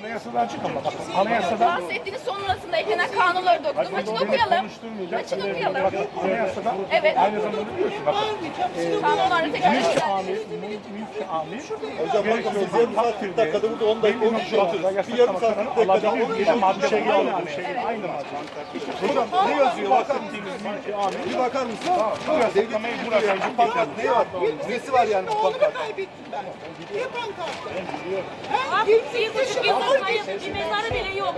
Anayasadan çıkın bak. Anayasada Bahsettiğiniz sonrasında eklenen kanunları da okudum. Açın okuyalım. konuşturmayacak. Açın Bakın okuyalım. Anayasada Evet. aynı zamanda diyor ki bakın. Kanunlarda tekrar Mülk amir, mülk, amir. Hocam bakın siz yarım saat 40 dakikada burada 10 dakika 10 kişi atıyoruz. Bir yarım saat 40 dakikada 10 Alabilir kişi bir madde şey aynı madde. Aynı madde. Hocam ne yazıyor bakar mısınız? Mülk amir. Bir bakar mısınız? Devletin gücü yani bu pankart ne var? Nesi var yani bu Oğlumu pankart? kaybettim ben. Niye pankartı? Abi bir buçuk yıldır kayıp bir mezarı bile yok.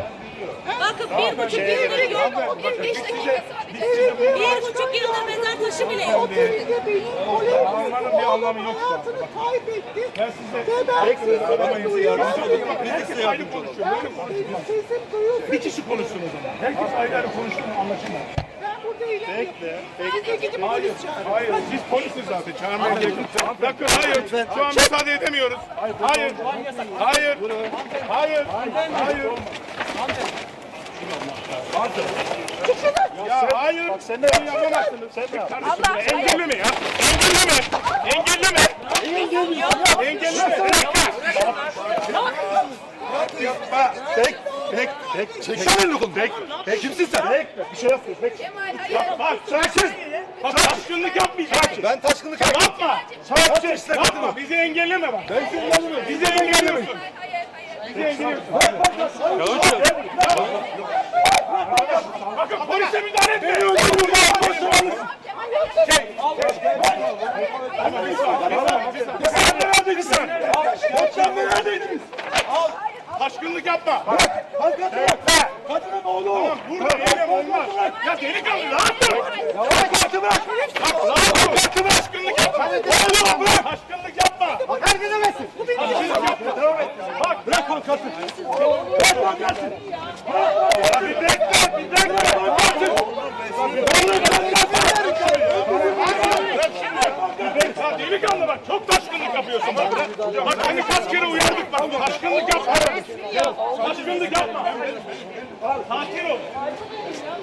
Bakın bir buçuk yıldır yok. O gün beş dakika sadece. Bir buçuk yıldır mezar taşı bile yok. Otelde benim olayım. Anlamanın bir anlamı yok şu an. Hayatını kaybetti. Ben size Ve ben sesimi duyuyorum. herkes ayrı konuşuyor. Böyle? Benim sesim duyuyorsun. Bir kişi konuşsun o zaman. Herkes ayrı ayrı konuştuğunu anlaşılmaz. Burada ilerliyorum. Ben de gidip Hayır, polis çağırırım. hayır. Siz polisiz zaten. Çağırmaya gerek yok. Bakın hayır. Şu an müsaade edemiyoruz. Hayır. Hayır. Hayır. Hayır. Hayır. Ya hayır. Bak sen de yapamazsınız. Sen de Allah Engelli mi ya? Engelli mi? Engelli mi? Engelli mi? Yapma. Bek, bek, bek. Çeksene lokum. Bek, bek. Kimsin sen? Bek, bir şey yapıyorsun. Bek. Kemal hayır. Bak sensiz. Bak taşkınlık yapmayacaksın. Ben taşkınlık yapmam. Yapma. Saatçi. Yapma. Bizi engelleme bak. Ben seni engellemiyorum. Bizi engellemiyorsun. Hayır, hayır. Bizi engelliyorsun. Bakın polise müdahale etmeyin. Beni öldürün. Sen neredeydin sen? Sen neredeydin? Taşkınlık yapma. Yapma. Yerim olmaz. Ya delikanlı ne yaptın? Ya bırak kartı bırak. Lan kartı bırak. Taşkınlık yapma. Oğlum bırak. Taşkınlık yapma. Bak herkes demesin. Taşkınlık yapma. Devam et. Bak bırak pankartı. Bırak pankartı. Ya bir bekle. Bir bekle. Pankartı. Oğlum pankartı. Ya delikanlı bak çok taşkınlık yapıyorsun bak. Bak hani kaç kere uyardık bak taşkınlık yapma. Taşkınlık yapma. Sakin ol.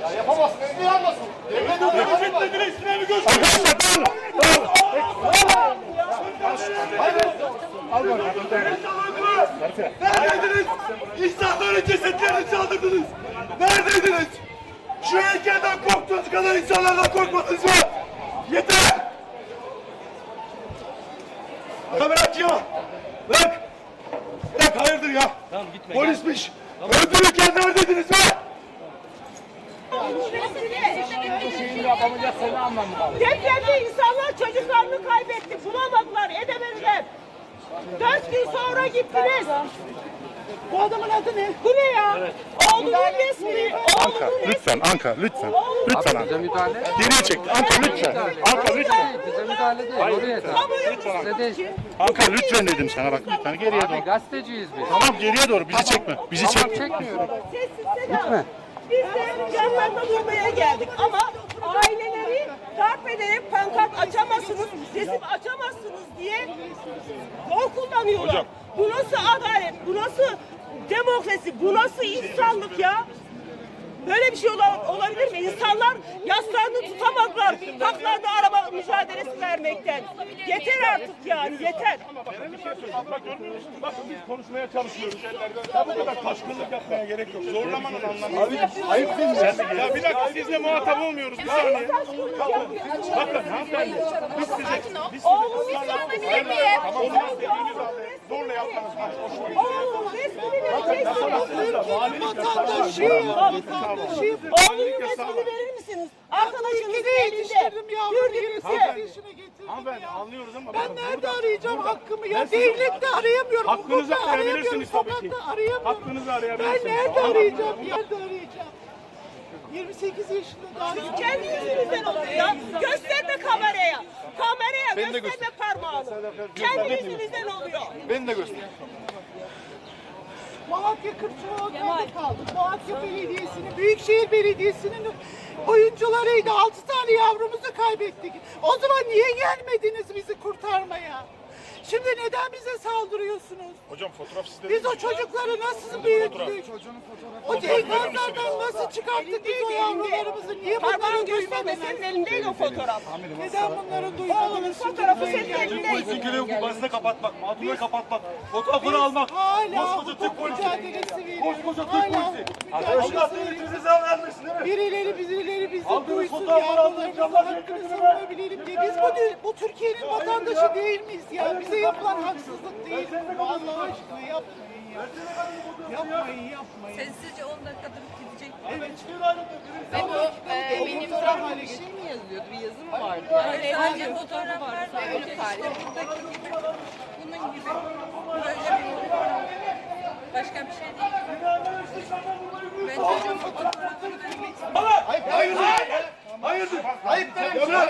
Ya yapamazsın. Ne yapmasın? Devlet dediğine İslam'ı göster. Arkadaşlar Neredeydiniz? İnsanların cesetlerini çaldırdınız. Neredeydiniz? Şu heykelden korktuğunuz kadar insanlardan korkmadınız mı? Yeter! Ya bırak! Bırak! Hayırdır ya? Tamam gitme. Polismiş. Öldürürken neredeydiniz be? Depremde insanlar çocuklarını kaybetti. Bulamadılar, edemediler. Dört gün sonra gittiniz. Bu adamın adı ne? Bu ne ya? Oğlunun resmi. Lütfen Anka lütfen. Lütfen Anka. Bize müdahale. Geriye çek. Anka lütfen. Anka lütfen. Bize müdahale değil. Oraya. Size değil. Anka lütfen dedim sana bak lütfen geriye Abi doğru. gazeteciyiz biz. Tamam geriye doğru bizi çekme. Bizi Tamam çekme. çekmiyorum. Sessiz sedasız. Biz de yanlarında durmaya geldik ama aileleri darp ederek pankart açamazsınız, resim açamazsınız diye zor kullanıyorlar. Bu nasıl adalet, bu nasıl demokrasi, bu nasıl insanlık ya? Böyle bir şey ola- olabilir mi? İnsanlar yaslarını tutamadılar taklarda araba mücadelesi vermekten. Yeter artık yani, yeter. Bak mü? Bak biz konuşmaya çalışıyoruz. Ya bu kadar taşkınlık yapmaya gerek yok. Zorlamanın anlamı yok. Ayıp değil mi? Ya bir dakika sizle muhatap olmuyoruz. Bir saniye. Bakın hanımefendi. Biz size... Biz size Oğlum miyim? Olmaz dediğiniz halde zorla yapmanız hoş değil. Oğlum resmini vereceksin. Vatandaşıyım. Oğlunun resmini verir misiniz? Arkadaşınızın elinde. yetiştirdim yavrum. Gördünüz 28 mü? yaşına getirdim Hanımefendi anlıyoruz ama Ben nerede arayacağım hakkımı ya? Devlette arayamıyorum. Hakkınızı arayabilirsiniz tabii ki. Hakkınızı arayabilirsiniz. Ben nerede arayacağım? Nerede arayacağım? 28 yaşında daha Siz kendi yüzünüzden oluyor ya. Gösterme kameraya. Kameraya gösterme parmağını. Kendi yüzünüzden oluyor. Beni de göster. Malatya Kırkçıoğlu'nda kaldık. Malatya Belediyesi'nin, Büyükşehir Belediyesi'nin oyuncularıydı. 6 tane yavrumuzu kaybettik. O zaman niye gelmediniz bizi kurtarmaya? Şimdi neden bize saldırıyorsunuz? Hocam fotoğraf sizde Biz o çocukları nasıl büyüttük? O enkazlardan nasıl çıkarttık biz o yavrularımızı? Niye Parmağın bunları gösterme duymadınız? senin elindeydi o fotoğraf. Neden bunları Oğlunun duymadınız? fotoğrafı senin Türk elindeydi. polisin görevi bu basını kapatmak, mağdurları kapatmak, fotoğrafını almak. Hala Koskoca Türk hukuk polisi. mücadelesi veriyoruz. Koskoca Türk Hala polisi. Allah mücadelesi veriyoruz. devletimize zarar vermesin değil mi? Birileri birileri bizi Aldığınız duysun, fotoğrafları aldığınız yavrularımızın camlar hakkını götürün savunabilelim diye. Biz bu, bu Türkiye'nin vatandaşı değil miyiz ya? Bize yapılan haksızlık değil mi? bu? Allah aşkına yapmayın ya. Yapmayın, yapmayın. Sessizce 10 dakikadır gidecek. Evet. Ve bu e, benim Fotoğraf hale şey getirdim. Sadece fotoğraflar var. ölüm tarihi. Bunun gibi. Böyle bir fotoğraf. Başka bir şey değil. Ben çocuğun fotoğrafını vermek istiyorum. Hayırdır? Hayırdır? Ayıp denen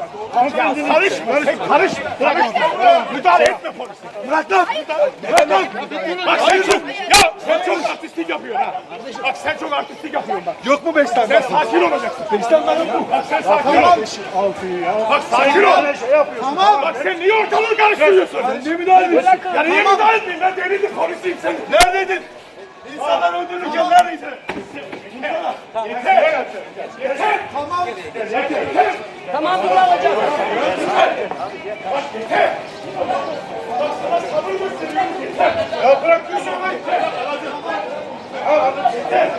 karışma. Hanımefendi karışma. Karışma. Karışma. Müdahale etme polis. Bırak lan. Bırak lan. Bak sen çok, ya sen çok artistlik yapıyorsun ha. Bak sen çok artistlik yapıyorsun bak. Yok mu beş tane? Sen sakin olacaksın. Beş tane ben yok mu? Bak sen sakin ol. Altıyı ya. Bak sakin ol. Şey yapıyorsun. Tamam. Bak sen niye ortalığı karıştırıyorsun? Sen niye müdahale ediyorsun? Ya niye müdahale etmeyeyim? Ben deliydim polisiyim sen. Neredeydin? İnsanlar öldürürken neredeydin? Yeter. Yeter. Tamam. Yeter. Tamam bunu alacağım. Bak yeter. Bak sana sabır gösteriyorum yeter. Ya bırak bir şey var yeter. Ya yeter.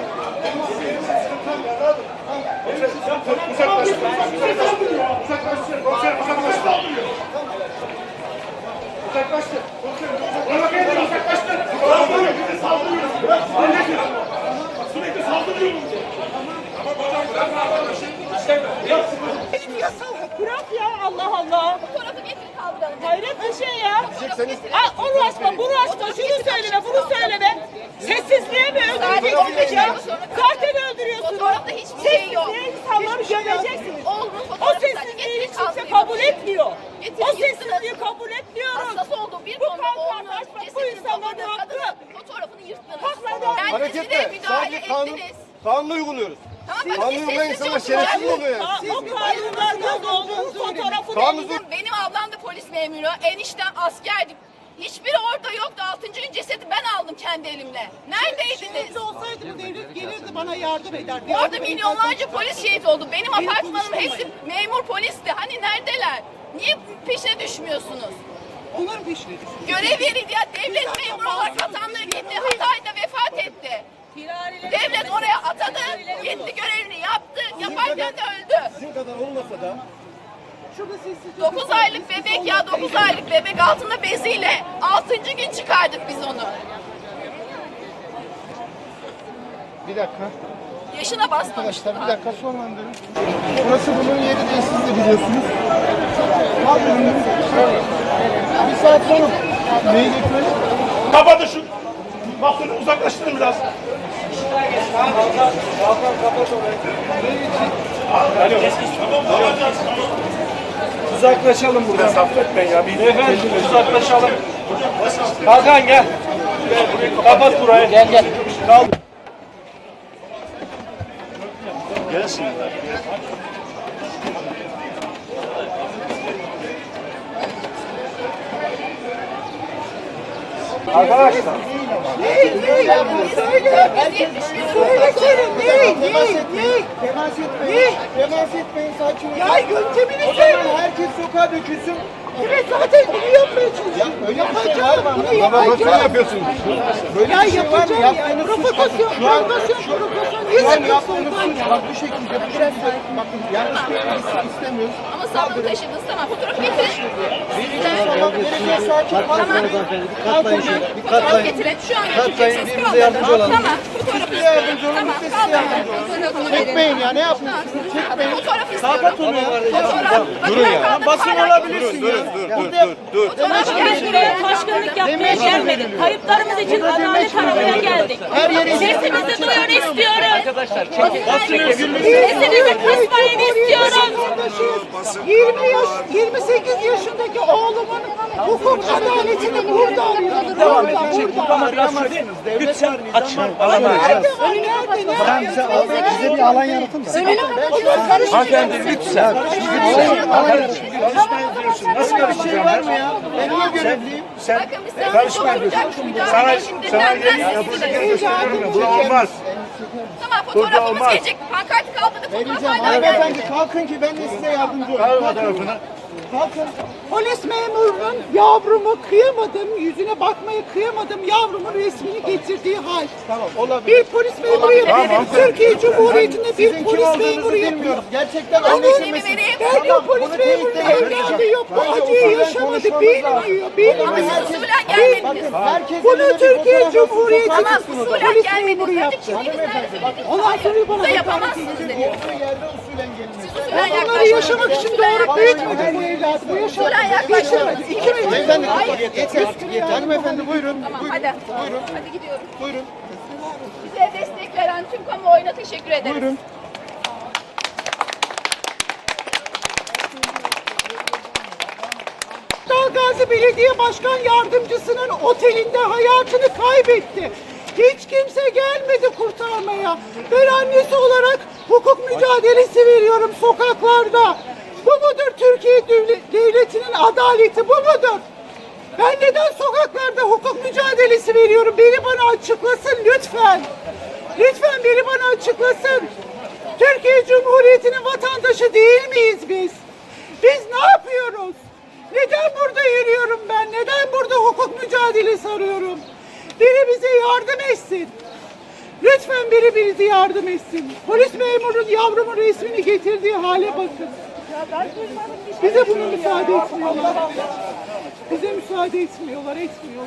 Uzaklaştır. Uzaklaştır. Komiserim uzaklaştır. Yasal bırak ya Allah Allah. Fotoğrafı getir kaldıralım. Hayret bir şey ya. Ha, onu açma, bunu açma, şunu söyleme, bunu söyleme. Sessizliğe mi Sadece öldüreceksin ya? 15 dakika sonra Zaten öldürüyorsunuz. Fotoğrafta hiçbir şey yok. Sessizliğe insanları gömeceksiniz. O fotoğrafı sadece sessizliği getirin hiç kimse kabul etmiyor. O yırtınız. sessizliği kabul etmiyoruz. Hassas olduğu bir Bu konuda oğlunun bu cesedini insanların hakkı. kadının fotoğrafını yırttınız. Hakları. Kendisi de müdahale ettiniz. Kanunu uyguluyoruz. Sessizce insanlar şerefsiz mi oluyor O kanunlardan olduğunuz fotoğrafını Kanunu Bizim- Benim ablam da polis memuru. Enişten askerdi. Hiçbiri orada yoktu. Altıncı gün cesedi ben aldım kendi elimle. Neredeydiniz? Şehit olsaydı bu devlet gelirdi bana yardım ederdi. Orada milyonlarca polis şehit oldu. Benim apartmanım hepsi memur polisti. Hani neredeler? Niye peşine düşmüyorsunuz? Onların peşine düşün. Görev verildi ya. Devlet memuru olarak vatandaşı gitti. Hatay'da vefat etti. Devlet oraya atadı. Gitti görevini yaptı. Yaparken de öldü. Sizin kadar olmasa da 9 aylık bebek ya 9 aylık bebek altında beziyle 6. gün çıkardık biz onu. Bir dakika. Yaşına basmamış. Arkadaşlar bir dakika sonlandırın. Burası bunun yeri değil siz de biliyorsunuz. Bir saat sonra neyi getirelim? Kapatın şu. Basını uzaklaştırın biraz. uzaklaşalım buradan. Saffetmeyin ya. Bir Efendim uzaklaşalım. Hakan gel. Kapat burayı. Gel gel. Kal. Gelsin. Arkadaşlar. Söylesene ne? Ne? Ne? Temas etmeyin. Temas etmeyin sakin olun. Ya yöntemini söyle. herkes sokağa dökülsün. Evet zaten bunu yapmaya çalışıyorum. Öyle bir şey var mı? Bunu yapacağım. yapıyorsunuz. Böyle Ya bir şey var mı? ya. Yaptığınız Provokasyon, provokasyon, provokasyon. Yüzük yaptığınız soldan suç bak bu şekilde. Bu şekilde. Bakın yanlış bir şey istemiyoruz. Ama sabunu taşıdınız. Tamam fotoğraf getirin. Tamam. Katlayın şöyle. Bir Fotoğraf katlayın. getirin. Şu an Katlayın, götüreceksiniz. birbirimize Kaldırın. yardımcı olalım. Tamam. Fotoğraf Size yardımcı olun, Tamam. biz de size yardımcı olalım. Fotoğrafını verin. Çekmeyin ya, ne yapıyorsunuz? Çekmeyin. Fotoğraf istiyorum. Fotoğraf. Durun ya. Basın olabilirsin ya. Dur dur dur dur. Biz buraya taşkınlık yapmaya gelmedik. Kayıplarımız için adalet aramaya geldik. Sesimizi duyun istiyoruz. Arkadaşlar çekin. Sesimizi kısmayın istiyoruz. 20 yaş, 28 yaşındaki oğlumun hukuk adaletini burada arıyorum. Devam burada. Ama biraz şöyle lütfen açın. Nerede var? Nerede? Nerede? Bize bir alan yaratın da. Hanımefendi lütfen. Nasıl karışacağım Var mı ya? Ben niye görevliyim? Sen karışma. dokunacak Sana, sana yapılacak sesini- gösteriyorum. Bu olmaz. Tamam Burada fotoğrafımız olmaz. gelecek. Pankart kaldırdık. Fotoğraf Vereceğim. hala gelmedi. Hanımefendi kalkın ki ben de size yardımcı olayım. Kalkın. Polis memurunun yavrumu kıyamadım, yüzüne bakmaya kıyamadım yavrumun resmini getirdiği hal. Tamam olabilir. Bir polis memuru yapıyor. Türkiye Cumhuriyeti'nde bir Sizin kim polis memuru olduğunuzu yapıyor. Gerçekten anlaşılmasın. vereyim. O polis bunu evladı yok. Bu Bence acıyı usulen yaşamadı, konuşmamız bilmiyor, Ama bilmiyor. siz usulen gelmediniz. Bakın herkes Bunu bir Türkiye fotoğraf Ama usulen Polis gelmediniz. memuru Önce yaptı. kimliğiniz nerede söylediniz. Ondan sonra bana Burada hakaret yapamazsınız ediyor. dedi. Olduğu yerde Usulen Bunları yaşamak için doğurup büyütmedi bu evladı. Bu yaşamak yaklaşmadınız. İki mi? Beyefendi yeter artık yeter. Hanımefendi buyurun. Tamam Buyurun. hadi. Buyurun. Hadi gidiyoruz. Buyurun. Bize destek veren tüm kamuoyuna teşekkür ederiz. Buyurun. Gazi Belediye Başkan Yardımcısının otelinde hayatını kaybetti. Hiç kimse gelmedi kurtarmaya. Ben annesi olarak hukuk mücadelesi veriyorum sokaklarda. Bu mudur Türkiye devle- Devleti'nin adaleti bu mudur? Ben neden sokaklarda hukuk mücadelesi veriyorum? Beni bana açıklasın lütfen. Lütfen beni bana açıklasın. Türkiye Cumhuriyeti'nin vatandaşı değil miyiz biz? Biz ne yapıyoruz? Neden burada yürüyorum ben? Neden burada hukuk mücadelesi arıyorum? Biri bize yardım etsin. Lütfen biri bizi yardım etsin. Polis memurun yavrumun resmini getirdiği hale bakın. Bize bunu müsaade etmiyorlar. Bize müsaade etmiyorlar, etmiyorlar.